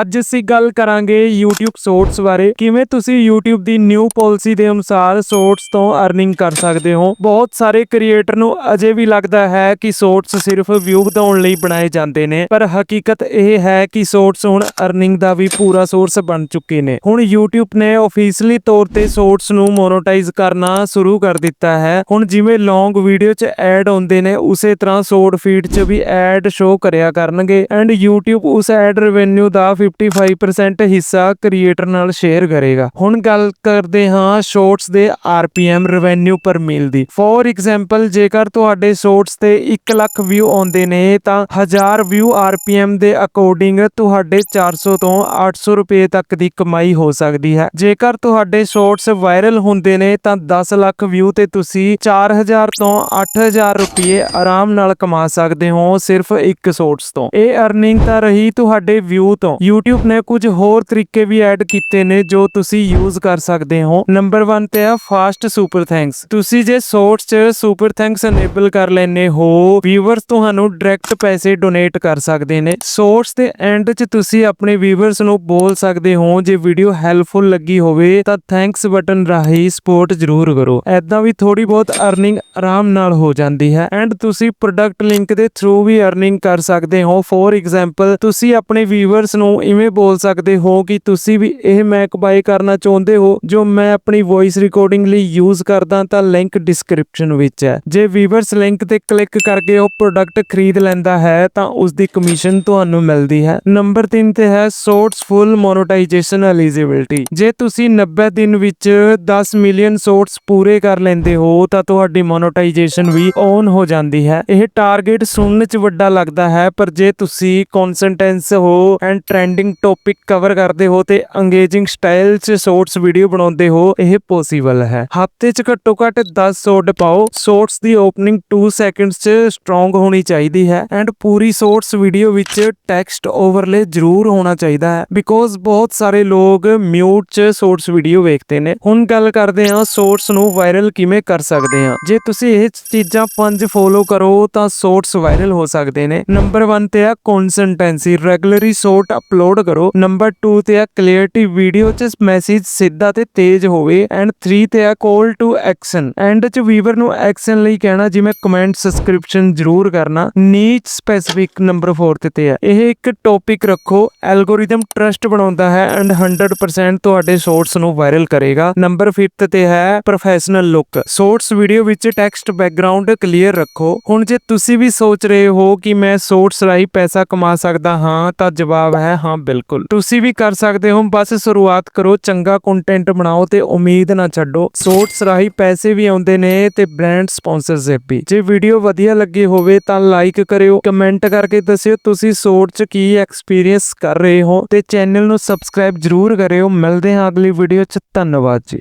ਅੱਜ ਅਸੀਂ ਗੱਲ ਕਰਾਂਗੇ YouTube Shorts ਬਾਰੇ। ਕਿਵੇਂ ਤੁਸੀਂ YouTube ਦੀ ਨਿਊ ਪਾਲਿਸੀ ਦੇ ਅਨੁਸਾਰ Shorts ਤੋਂ ਅਰਨਿੰਗ ਕਰ ਸਕਦੇ ਹੋ? ਬਹੁਤ ਸਾਰੇ ਕ੍ਰੀਏਟਰ ਨੂੰ ਅਜੇ ਵੀ ਲੱਗਦਾ ਹੈ ਕਿ Shorts ਸਿਰਫ ਵਿਊ ਵਧਾਉਣ ਲਈ ਬਣਾਏ ਜਾਂਦੇ ਨੇ। ਪਰ ਹਕੀਕਤ ਇਹ ਹੈ ਕਿ Shorts ਹੁਣ ਅਰਨਿੰਗ ਦਾ ਵੀ ਪੂਰਾ ਸੋਰਸ ਬਣ ਚੁੱਕੇ ਨੇ। ਹੁਣ YouTube ਨੇ ਆਫੀਸ਼ੀਅਲੀ ਤੌਰ ਤੇ Shorts ਨੂੰ ਮੋਨੋਟਾਈਜ਼ ਕਰਨਾ ਸ਼ੁਰੂ ਕਰ ਦਿੱਤਾ ਹੈ। ਹੁਣ ਜਿਵੇਂ ਲੌਂਗ ਵੀਡੀਓ 'ਚ ਐਡ ਆਉਂਦੇ ਨੇ, ਉਸੇ ਤਰ੍ਹਾਂ ਸ਼ਾਰਟ ਫੀਡ 'ਚ ਵੀ ਐਡ ਸ਼ੋ ਕਰਿਆ ਕਰਨਗੇ। ਐਂਡ YouTube ਉਸ ਐਡ ਰੈਵਨਿਊ ਦਾ 55% ਹਿੱਸਾ ਕ੍ਰੀਏਟਰ ਨਾਲ ਸ਼ੇਅਰ ਕਰੇਗਾ। ਹੁਣ ਗੱਲ ਕਰਦੇ ਹਾਂ ਸ਼ਾਰਟਸ ਦੇ RPM ਰੈਵਨਿਊ ਪਰ ਮੀਲ ਦੀ। ਫੋਰ ਐਗਜ਼ਾਮਪਲ ਜੇਕਰ ਤੁਹਾਡੇ ਸ਼ਾਰਟਸ ਤੇ 1 ਲੱਖ ਵਿਊ ਆਉਂਦੇ ਨੇ, ਤਾਂ 1000 ਵਿਊ RPM ਦੇ ਅਕੋਰਡਿੰਗ ਤੁਹਾਡੇ 400 ਤੋਂ 800 ਰੁਪਏ ਤੱਕ ਦੀ ਕਮਾਈ ਹੋ ਸਕਦੀ ਹੈ। ਜੇਕਰ ਤੁਹਾਡੇ ਸ਼ਾਰਟਸ ਵਾਇਰਲ ਹੁੰਦੇ ਨੇ, ਤਾਂ 10 ਲੱਖ ਵਿਊ ਤੇ ਤੁਸੀਂ 4000 ਤੋਂ 8000 ਰੁਪਏ ਆਰਾਮ ਨਾਲ ਕਮਾ ਸਕਦੇ ਹੋ ਸਿਰਫ ਇੱਕ ਸ਼ਾਰਟਸ ਤੋਂ। ਇਹ ਅਰਨਿੰਗ ਤਾਂ ਰਹੀ ਤੁਹਾਡੇ ਵਿਊ ਤੋਂ। YouTube ਨੇ ਕੁਝ ਹੋਰ ਤਰੀਕੇ ਵੀ ਐਡ ਕੀਤੇ ਨੇ ਜੋ ਤੁਸੀਂ ਯੂਜ਼ ਕਰ ਸਕਦੇ ਹੋ। ਨੰਬਰ 1 ਤੇ ਆ ਫਾਸਟ ਸੁਪਰ ਥੈਂਕਸ ਤੁਸੀਂ ਜੇ ਸ਼ਾਰਟਸ 'ਚ ਸੁਪਰ ਥੈਂਕਸ ਅਨੇਬਲ ਕਰ ਲੈਨੇ ਹੋ ਵੀਵਰਸ ਤੁਹਾਨੂੰ ਡਾਇਰੈਕਟ ਪੈਸੇ ਡੋਨੇਟ ਕਰ ਸਕਦੇ ਨੇ। ਸ਼ਾਰਟਸ ਦੇ ਐਂਡ 'ਚ ਤੁਸੀਂ ਆਪਣੇ ਵੀਵਰਸ ਨੂੰ ਬੋਲ ਸਕਦੇ ਹੋ, ਜੇ ਵੀਡੀਓ ਹੈਲਪਫੁਲ ਲੱਗੀ ਹੋਵੇ, ਤਾਂ ਥੈਂਕਸ ਬਟਨ ਰਾਹੀਂ ਸਪੋਰਟ ਜ਼ਰੂਰ ਕਰੋ। ਐਦਾਂ ਵੀ ਥੋੜੀ ਬਹੁਤ ਅਰਨਿੰਗ ਆਰਾਮ ਨਾਲ ਹੋ ਜਾਂਦੀ ਹੈ। ਐਂਡ ਤੁਸੀਂ ਪ੍ਰੋਡਕਟ ਲਿੰਕ ਦੇ ਥਰੂ ਵੀ ਅਰਨਿੰਗ ਕਰ ਸਕਦੇ ਹੋ। ਫੋਰ ਐਗਜ਼ਾਮਪਲ ਤੁਸੀਂ ਆਪਣੇ ਵੀਵਰਸ ਨੂੰ ਇਵੇਂ ਬੋਲ ਸਕਦੇ ਹੋ ਕਿ ਤੁਸੀਂ ਵੀ ਇਹ ਮੈਕ ਬਾਈ ਕਰਨਾ ਚਾਹੁੰਦੇ ਹੋ, ਜੋ ਮੈਂ ਆਪਣੀ ਵੌਇਸ ਰਿਕਾਰਡਿੰਗ ਲਈ ਯੂਜ਼ ਕਰਦਾ ਤਾਂ ਲਿੰਕ ਡਿਸਕ੍ਰਿਪਸ਼ਨ ਵਿੱਚ ਹੈ। ਜੇ ਵੀਵਰਸ ਲਿੰਕ ਤੇ ਕਲਿੱਕ ਕਰਕੇ ਉਹ ਪ੍ਰੋਡਕਟ ਖਰੀਦ ਲੈਂਦਾ ਹੈ, ਤਾਂ ਉਸ ਦੀ ਕਮਿਸ਼ਨ ਤੁਹਾਨੂੰ ਮਿਲਦੀ ਹੈ। ਨੰਬਰ 3 ਤੇ ਹੈ ਸ਼ਾਰਟਸ ਫੁੱਲ ਮੋਨੇਟਾਈਜੇਸ਼ਨ ਐਲੀਜੀਬਿਲਟੀ ਜੇ ਤੁਸੀਂ 90 ਦਿਨ ਵਿੱਚ 10 ਮਿਲੀਅਨ ਸ਼ਾਰਟਸ ਪੂਰੇ ਕਰ ਲੈਂਦੇ ਹੋ, ਤਾਂ ਤੁਹਾਡੀ ਮੋਨੇਟਾਈਜੇਸ਼ਨ ਵੀ ਔਨ ਹੋ ਜਾਂਦੀ ਹੈ। ਇਹ ਟਾਰਗੇਟ ਸੁਣਨ ਚ ਵੱਡਾ ਲੱਗਦਾ ਹੈ, ਪਰ ਜੇ ਤੁਸੀਂ ਕਨਸੈਂਟੈਂਸ ਹੋ ਐਂਡ ਟ੍ਰੈਂਡਿੰਗ ਟੌਪਿਕ ਕਵਰ ਕਰਦੇ ਹੋ ਤੇ ਅੰਗੇਜਿੰਗ ਸਟਾਈਲ ਚ ਸ਼ਾਰਟਸ ਵੀਡੀਓ ਬਣਾਉਂਦੇ ਹੋ, ਇਹ ਪੋਸੀਬਲ ਹੈ। ਹਫ਼ਤੇ ਚ ਘੱਟੋ ਘੱਟ 10 ਸ਼ਾਰਟ ਪਾਓ। ਸ਼ਾਰਟਸ ਦੀ ਓਪਨਿੰਗ 2 ਸੈਕਿੰਡਸ ਚ ਸਟਰੋਂਗ ਹੋਣੀ ਚਾਹੀਦੀ ਹੈ ਐਂਡ ਪੂਰੀ ਸ਼ਾਰਟਸ ਵੀਡੀਓ ਵਿੱਚ ਟੈਕਸਟ ਓਵਰਲੇ ਜ਼ਰੂਰ ਹੋਣਾ ਚਾਹੀਦਾ ਹੈ। ਬਿਕੋਜ਼ ਬਹੁਤ ਸਾਰੇ ਲੋਕ ਮਿਊਟ ਚ ਸ਼ਾਰਟਸ ਵੀਡੀਓ ਵੇਖਦੇ ਨੇ। ਹੁਣ ਗੱਲ ਕਰਦੇ ਹਾਂ ਸ਼ਾਰਟਸ ਨੂੰ ਵਾਇਰਲ ਕਿਵੇਂ ਕਰ ਸਕਦੇ ਹਾਂ। ਜੇ ਤੁਸੀਂ ਇਹ ਚੀਜ਼ਾਂ ਪੰਜ ਫੋਲੋ ਕਰੋ ਤਾਂ ਸ਼ਾਰਟਸ ਵਾਇਰਲ ਹੋ ਸਕਦੇ ਨੇ। ਨੰਬਰ 1 ਤੇ ਆ ਕਨਸਿਸਟੈਂਸੀ ਰੈਗੂਲਰੀ ਸ਼ਾਰਟ ਅਪਲੋਡ ਕਰੋ। ਨੰਬਰ 2 ਤੇ ਆ ਕਲੀਅਰਟੀ ਵੀਡੀਓ ਚ ਮੈਸੇਜ ਸਿੱਧਾ ਤੇ ਤੇਜ਼ ਹੋਵੇ। ਐਂਡ 3 ਤੇ ਆ ਕਾਲ ਟੂ ਐਕਸ਼ਨ ਐਂਡ ਚ ਵੀਵਰ ਨੂੰ ਐਕਸ਼ਨ ਲਈ ਕਹਿਣਾ, ਜਿਵੇਂ ਕਮੈਂਟ ਸਬਸਕ੍ਰਿਪਸ਼ਨ ਜ਼ਰੂਰ ਕਰਨਾ। ਨੀਚ ਸਪੈਸਿਫਿਕ ਨੰਬਰ 4 ਤੇ ਤੇ ਆ। ਇਹ ਇੱਕ ਟੌਪਿਕ ਰੱਖੋ। ਐਲਗੋਰਿਦਮ ਟਰਸਟ ਬਣਾਉਂਦਾ ਹੈ ਐਂਡ 100% ਤੁਹਾਡੇ ਸ਼ਾਰਟਸ ਨੂੰ ਵਾਇਰਲ ਕਰੇਗਾ। ਨੰਬਰ 5 ਤੇ ਹੈ ਪ੍ਰੋਫੈਸ਼ਨਲ ਲੁੱਕ ਸ਼ਾਰਟਸ ਵੀਡੀਓ ਵਿੱਚ ਟੈਕਸਟ ਬੈਕਗ੍ਰਾਉਂਡ ਕਲੀਅਰ ਰੱਖੋ। ਹੁਣ ਜੇ ਤੁਸੀਂ ਵੀ ਸੋਚ ਰਹੇ ਹੋ ਕਿ ਮੈਂ ਸ਼ਾਰਟਸ ਰਾਹੀਂ ਪੈਸਾ ਕਮਾ ਸਕਦਾ ਹਾਂ, ਤਾਂ ਜਵਾਬ ਹੈ ਹਾਂ, ਬਿਲਕੁਲ। ਤੁਸੀਂ ਵੀ ਕਰ ਸਕਦੇ ਹੋ, ਬਸ ਸ਼ੁਰੂਆਤ ਕਰੋ, ਚੰਗਾ ਕੰਟੈਂਟ ਬਣਾਓ ਤੇ ਉਮੀਦ ਨਾ ਛੱਡੋ। ਸ਼ੋਰਟਸ ਰਾਹੀਂ ਪੈਸੇ ਵੀ ਆਉਂਦੇ ਨੇ ਤੇ ਬ੍ਰਾਂਡ ਸਪਾਂਸਰਸ਼ਿਪ ਵੀ। ਜੇ ਵੀਡੀਓ ਵਧੀਆ ਲੱਗੀ ਹੋਵੇ ਤਾਂ ਲਾਈਕ ਕਰਿਓ ਕਮੈਂਟ ਕਰਕੇ ਦੱਸਿਓ ਤੁਸੀਂ ਸ਼ਾਰਟ 'ਚ ਕੀ ਐਕਸਪੀਰੀਅੰਸ ਕਰ ਰਹੇ ਹੋ ਤੇ ਚੈਨਲ ਨੂੰ ਸਬਸਕ੍ਰਾਈਬ ਜਰੂਰ ਕਰਿਓ। ਮਿਲਦੇ ਹਾਂ ਅਗਲੀ ਵੀਡੀਓ 'ਚ, ਧੰਨਵਾਦ ਜੀ।